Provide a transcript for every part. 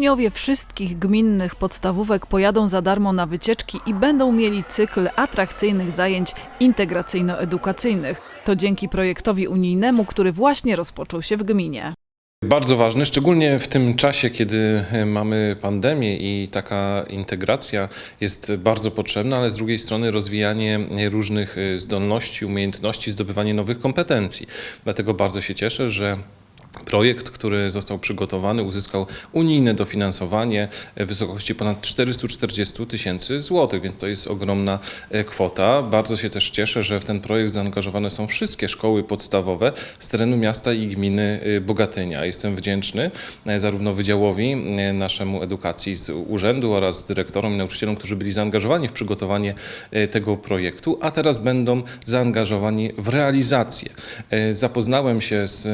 Uczniowie wszystkich gminnych podstawówek pojadą za darmo na wycieczki i będą mieli cykl atrakcyjnych zajęć integracyjno-edukacyjnych. To dzięki projektowi unijnemu, który właśnie rozpoczął się w gminie. Bardzo ważny, szczególnie w tym czasie, kiedy e, mamy pandemię i taka integracja jest bardzo potrzebna, ale z drugiej strony rozwijanie różnych e, zdolności, umiejętności, zdobywanie nowych kompetencji. Dlatego bardzo się cieszę, że Projekt, który został przygotowany, uzyskał unijne dofinansowanie w wysokości ponad 440 tysięcy złotych, więc to jest ogromna e, kwota. Bardzo się też cieszę, że w ten projekt zaangażowane są wszystkie szkoły podstawowe z terenu miasta i gminy e, Bogatynia. Jestem wdzięczny e, zarówno Wydziałowi naszemu edukacji z urzędu oraz dyrektorom i nauczycielom, którzy byli zaangażowani w przygotowanie tego projektu, a teraz będą zaangażowani w realizację. Zapoznałem się z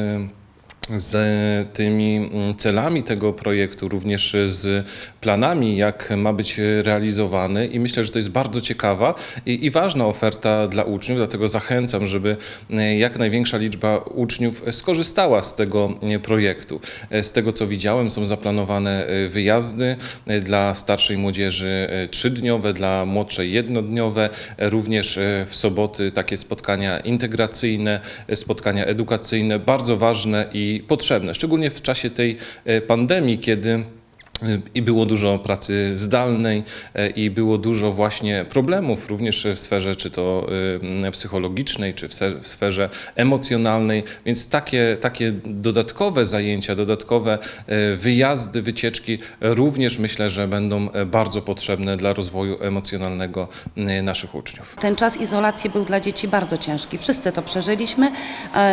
z tymi mm, celami tego projektu, również z planami, jak ma być realizowany i myślę, że to jest bardzo ciekawa i, i ważna oferta dla uczniów, dlatego zachęcam, żeby e, jak największa liczba uczniów skorzystała z tego e, projektu. E, Z tego co widziałem są zaplanowane e, wyjazdy e, dla starszej młodzieży trzydniowe, dla młodszej jednodniowe, również w soboty takie spotkania integracyjne, spotkania edukacyjne, bardzo ważne i potrzebne, szczególnie w czasie tej e, pandemii, kiedy i było dużo pracy zdalnej e, i było dużo właśnie problemów również w sferze czy to y, psychologicznej, czy w sferze emocjonalnej, więc takie, takie dodatkowe zajęcia, dodatkowe e, wyjazdy, wycieczki również myślę, że będą e, bardzo potrzebne dla rozwoju emocjonalnego naszych uczniów. Ten czas izolacji był dla dzieci bardzo ciężki. Wszyscy to przeżyliśmy.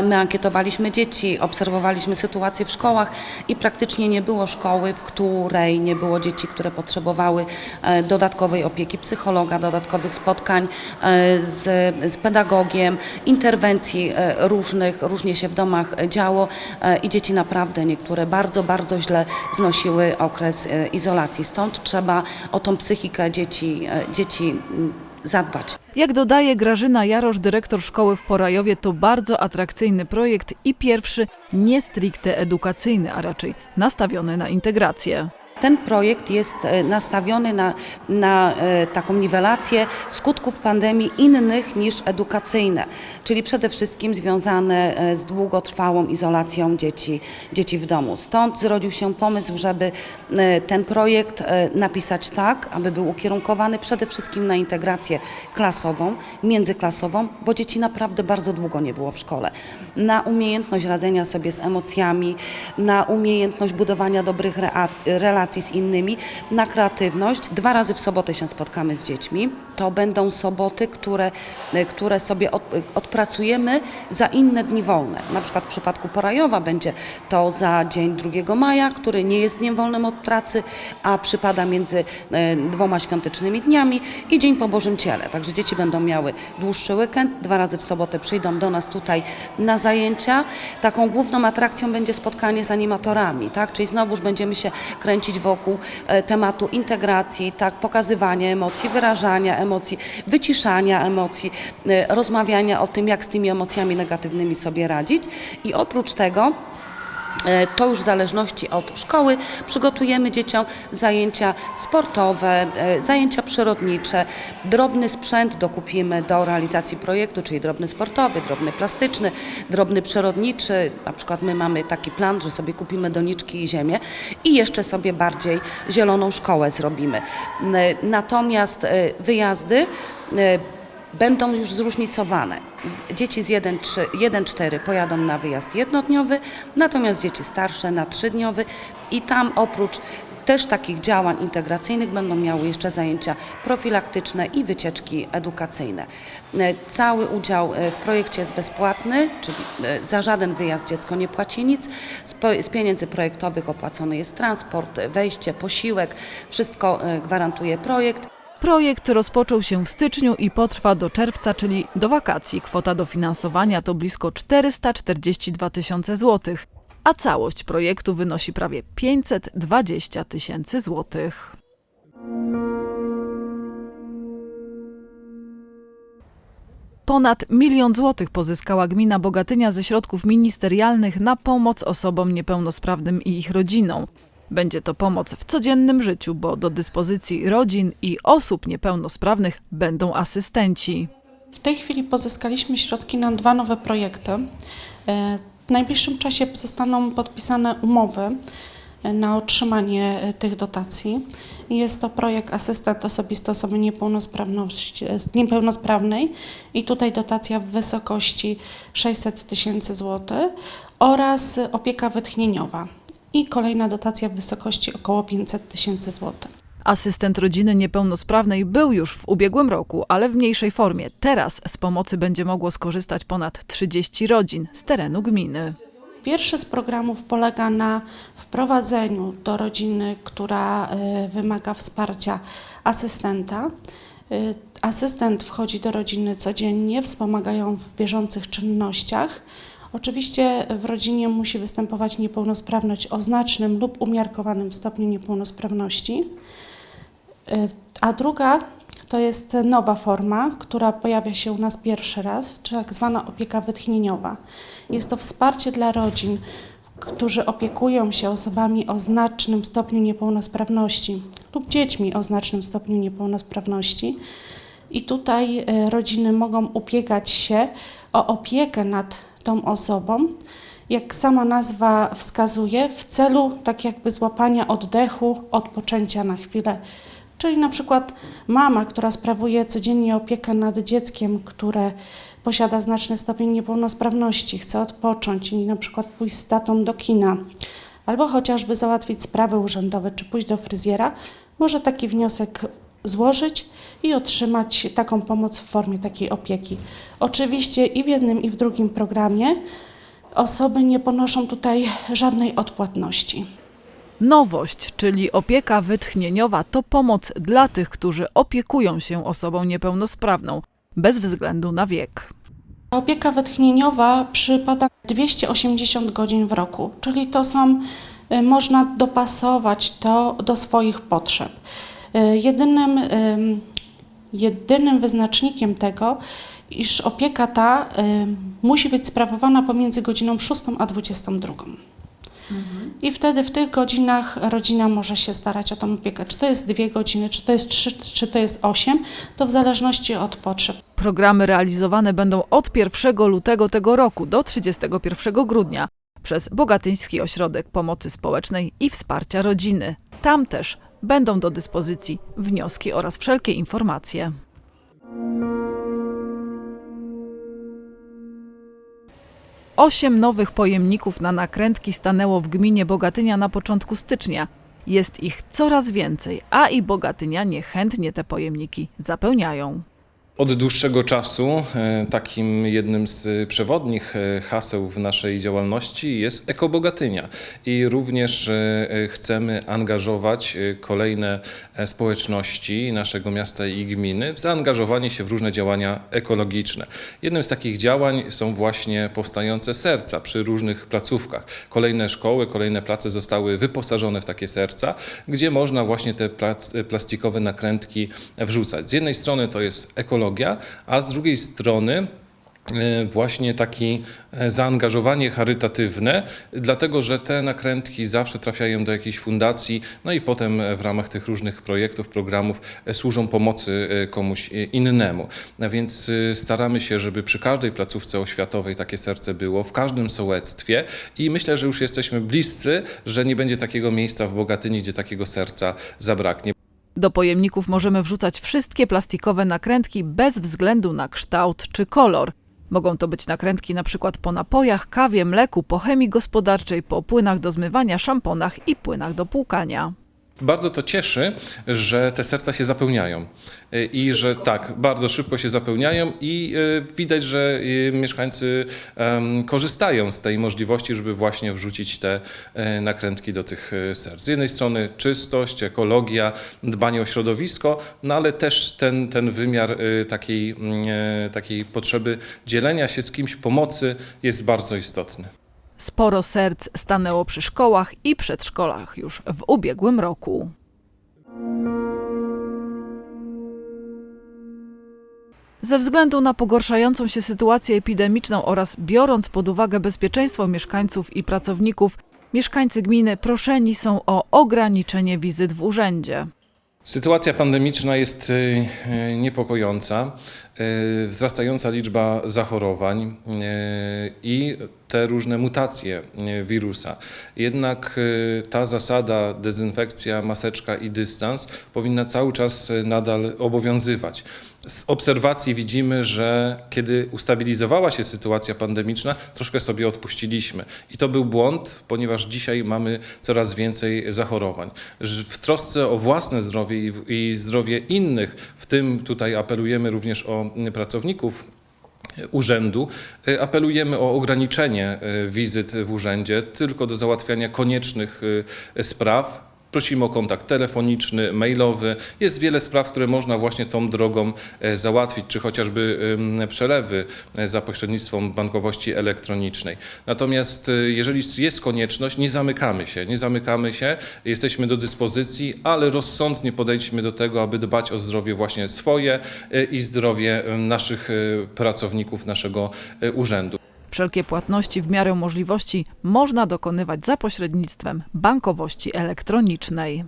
My ankietowaliśmy dzieci, obserwowaliśmy sytuację w szkołach i praktycznie nie było szkoły, w której nie było dzieci, które potrzebowały e, dodatkowej opieki psychologa, dodatkowych spotkań e, z, z pedagogiem, interwencji e, różnych, różnie się w domach działo i dzieci naprawdę niektóre bardzo, bardzo źle znosiły okres izolacji. Stąd trzeba o tą psychikę dzieci, dzieci mm, zadbać. Jak dodaje Grażyna Jarosz, dyrektor szkoły w Porajowie, to bardzo atrakcyjny projekt i pierwszy nie stricte edukacyjny, a raczej nastawiony na integrację. Ten projekt jest e, nastawiony na, na e, taką niwelację skutków pandemii innych niż edukacyjne, czyli przede wszystkim związane e, z długotrwałą izolacją dzieci, dzieci w domu. Stąd zrodził się pomysł, żeby ten projekt napisać tak, aby był ukierunkowany przede wszystkim na integrację klasową, międzyklasową, bo dzieci naprawdę bardzo długo nie było w szkole. Na umiejętność radzenia sobie z emocjami, na umiejętność budowania dobrych reac- relacji z innymi, na kreatywność. Dwa razy w sobotę się spotkamy z dziećmi. To będą soboty, które, które sobie od, odpracujemy za inne dni wolne. Na przykład w przypadku Porajowa będzie to za dzień 2 maja, który nie jest dniem wolnym od pracy, a przypada między e, dwoma świątecznymi dniami i dzień po Bożym Ciele. Także dzieci będą miały dłuższy weekend, dwa razy w sobotę przyjdą do nas tutaj na zajęcia. Taką główną atrakcją będzie spotkanie z animatorami, tak? czyli znowuż będziemy się kręcić wokół e, tematu integracji, tak? pokazywania emocji, wyrażania emocji, wyciszania emocji, e, rozmawiania o tym, jak z tymi emocjami negatywnymi sobie radzić. I oprócz tego To już w zależności od szkoły przygotujemy dzieciom zajęcia sportowe, e, zajęcia przyrodnicze, drobny sprzęt dokupimy do realizacji projektu, czyli drobny sportowy, drobny plastyczny, drobny przyrodniczy. Na przykład my mamy taki plan, że sobie kupimy doniczki i ziemię i jeszcze sobie bardziej zieloną szkołę zrobimy. N- Natomiast e, wyjazdy e, będą już zróżnicowane. Dzieci z 1-4 pojadą na wyjazd jednodniowy, natomiast dzieci starsze na trzydniowy i tam oprócz też takich działań integracyjnych będą miały jeszcze zajęcia profilaktyczne i wycieczki edukacyjne. E, Cały udział e, w projekcie jest bezpłatny, czyli e, za żaden wyjazd dziecko nie płaci nic. Z pieniędzy projektowych opłacony jest transport, wejście, posiłek, wszystko gwarantuje projekt. Projekt rozpoczął się w styczniu i potrwa do czerwca, czyli do wakacji. Kwota dofinansowania to blisko 442 tysiące złotych, a całość projektu wynosi prawie 520 tysięcy złotych. Ponad milion złotych pozyskała gmina Bogatynia ze środków ministerialnych na pomoc osobom niepełnosprawnym i ich rodzinom. Będzie to pomoc w codziennym życiu, bo do dyspozycji rodzin i osób niepełnosprawnych będą asystenci. W tej chwili pozyskaliśmy środki na dwa nowe projekty. E, W najbliższym czasie zostaną podpisane umowy e, na otrzymanie e, tych dotacji. Jest to projekt Asystent Osobisty Osoby niepełnosprawnej i tutaj dotacja w wysokości 600 tysięcy złotych oraz opieka wytchnieniowa i kolejna dotacja w wysokości około 500 tysięcy złotych. Asystent rodziny niepełnosprawnej był już w ubiegłym roku, ale w mniejszej formie. Teraz z pomocy będzie mogło skorzystać ponad 30 rodzin z terenu gminy. Pierwszy z programów polega na wprowadzeniu do rodziny, która y, wymaga wsparcia asystenta. Y, Asystent wchodzi do rodziny codziennie, wspomaga ją w bieżących czynnościach. Oczywiście w rodzinie musi występować niepełnosprawność o znacznym lub umiarkowanym stopniu niepełnosprawności. Y, A druga to jest nowa forma, która pojawia się u nas pierwszy raz, czyli tak zwana opieka wytchnieniowa. Jest to wsparcie dla rodzin, którzy opiekują się osobami o znacznym stopniu niepełnosprawności lub dziećmi o znacznym stopniu niepełnosprawności. I tutaj e, rodziny mogą ubiegać się o opiekę nad tą osobą, jak sama nazwa wskazuje, w celu tak jakby złapania oddechu, odpoczęcia na chwilę. Czyli na przykład mama, która sprawuje codziennie opiekę nad dzieckiem, które posiada znaczny stopień niepełnosprawności, chce odpocząć i na przykład pójść z tatą do kina, albo chociażby załatwić sprawy urzędowe, czy pójść do fryzjera, może taki wniosek złożyć i otrzymać taką pomoc w formie takiej opieki. Oczywiście i w jednym, i w drugim programie osoby nie ponoszą tutaj żadnej odpłatności. Nowość, czyli opieka wytchnieniowa, to pomoc dla tych, którzy opiekują się osobą niepełnosprawną, bez względu na wiek. Opieka wytchnieniowa przypada 280 godzin w roku, czyli to są, y, można dopasować to do swoich potrzeb. Y, Jedynym, ym, jedynym wyznacznikiem tego, iż opieka ta musi być sprawowana pomiędzy godziną 6 a 22. I wtedy w tych godzinach rodzina może się starać o tą opiekę. Czy to jest dwie godziny, czy to jest trzy, czy to jest osiem, to w zależności od potrzeb. Programy realizowane będą od 1 lutego tego roku do 31 grudnia przez Bogatyński Ośrodek Pomocy Społecznej i Wsparcia Rodziny. Tam też będą do dyspozycji wnioski oraz wszelkie informacje. Osiem nowych pojemników na nakrętki stanęło w gminie Bogatynia na początku stycznia. Jest ich coraz więcej, a i Bogatynianie chętnie te pojemniki zapełniają. Od dłuższego czasu e, takim jednym z przewodnich e, haseł w naszej działalności jest Ekobogatynia i również e, chcemy angażować kolejne społeczności naszego miasta i gminy w zaangażowanie się w różne działania ekologiczne. Jednym z takich działań są właśnie powstające serca przy różnych placówkach. Kolejne szkoły, kolejne place zostały wyposażone w takie serca, gdzie można właśnie te plastikowe nakrętki wrzucać. Z jednej strony to jest ekologia, a z drugiej strony e, właśnie takie zaangażowanie charytatywne, dlatego że te nakrętki zawsze trafiają do jakiejś fundacji, no i potem w ramach tych różnych projektów, programów e, służą pomocy e, komuś e, innemu. A więc e, staramy się, żeby przy każdej placówce oświatowej takie serce było, w każdym sołectwie i myślę, że już jesteśmy bliscy, że nie będzie takiego miejsca w Bogatyni, gdzie takiego serca zabraknie. Do pojemników możemy wrzucać wszystkie plastikowe nakrętki bez względu na kształt czy kolor. Mogą to być nakrętki na przykład po napojach, kawie, mleku, po chemii gospodarczej, po płynach do zmywania, szamponach i płynach do płukania. Bardzo to cieszy, że te serca się zapełniają Y, i że tak, bardzo szybko się zapełniają i y, widać, że y, mieszkańcy korzystają z tej możliwości, żeby właśnie wrzucić te e, nakrętki do tych e, serc. Z jednej strony czystość, ekologia, dbanie o środowisko, no ale też ten, ten wymiar e, takiej, mm, e, takiej potrzeby dzielenia się z kimś, pomocy jest bardzo istotny. Sporo serc stanęło przy szkołach i przedszkolach już w ubiegłym roku. Ze względu na pogarszającą się sytuację epidemiczną oraz biorąc pod uwagę bezpieczeństwo mieszkańców i pracowników, Mieszkańcy gminy proszeni są o ograniczenie wizyt w urzędzie. Sytuacja pandemiczna jest y, y, niepokojąca. Y, Wzrastająca liczba zachorowań i te różne mutacje y, wirusa. Jednak y, ta zasada dezynfekcja, maseczka i dystans powinna cały czas y, nadal obowiązywać. Z obserwacji widzimy, że kiedy ustabilizowała się sytuacja pandemiczna, troszkę sobie odpuściliśmy. I to był błąd, ponieważ dzisiaj mamy coraz więcej zachorowań. W trosce o własne zdrowie i, zdrowie innych, w tym tutaj apelujemy również o pracowników urzędu. Y, Apelujemy o ograniczenie y, wizyt w urzędzie tylko do załatwiania koniecznych y, spraw. Prosimy o kontakt telefoniczny, mailowy. Jest wiele spraw, które można właśnie tą drogą e, załatwić, czy chociażby przelewy e, za pośrednictwem bankowości elektronicznej. Natomiast e, jeżeli jest konieczność, nie zamykamy się, nie zamykamy się, jesteśmy do dyspozycji, ale rozsądnie podejdźmy do tego, aby dbać o zdrowie właśnie swoje i zdrowie naszych pracowników naszego urzędu. Wszelkie płatności w miarę możliwości można dokonywać za pośrednictwem bankowości elektronicznej.